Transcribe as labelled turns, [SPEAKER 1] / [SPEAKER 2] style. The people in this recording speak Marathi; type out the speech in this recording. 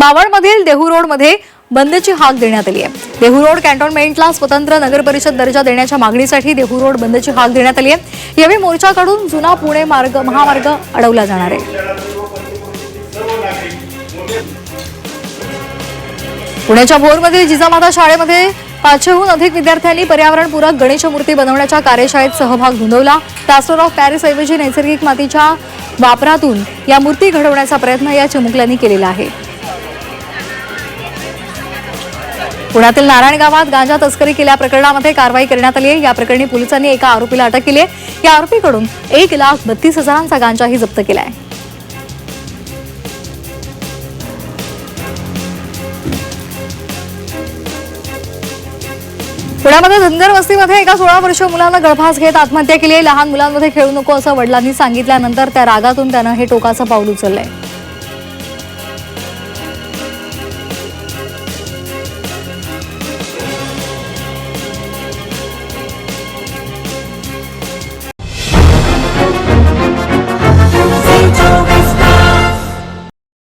[SPEAKER 1] मावळमधील देहू रोडमध्ये बंदची हाक देण्यात आली आहे. देहू रोड कॅन्टोन्मेंटला स्वतंत्र नगर परिषद दर्जा देण्याच्या मागणीसाठी देहू रोड बंदची हाक देण्यात आली आहे. यावेळी मोर्चाकडून जुना पुणे मार्ग महामार्ग अडवला जाणार आहे. पुण्याच्या भोरमधील जिजामाता शाळेमध्ये पाचशेहून अधिक विद्यार्थ्यांनी पर्यावरणपूरक गणेश मूर्ती बनवण्याच्या कार्यशाळेत सहभाग नोंदवला. प्लास्टर ऑफ पॅरिस ऐवजी नैसर्गिक मातीच्या वापरातून या मूर्ती घडवण्याचा प्रयत्न या चिमुकल्यांनी केलेला आहे. पुण्यातील नारायण गावात गांजा तस्करी केल्या प्रकरणामध्ये कारवाई करण्यात आली आहे. या प्रकरणी पोलिसांनी एका आरोपीला अटक केली आहे. या आरोपीकडून एक लाख बत्तीस हजारांचा गांजाही जप्त केला आहे. पुण्यामध्ये धनगर वस्तीमध्ये एका सोळा वर्ष मुलानं गळफास घेत आत्महत्या केली आहे. लहान मुलांमध्ये खेळू नको असं वडिलांनी सांगितल्यानंतर त्या रागातून त्यानं हे टोकाचं पाऊल उचललंय.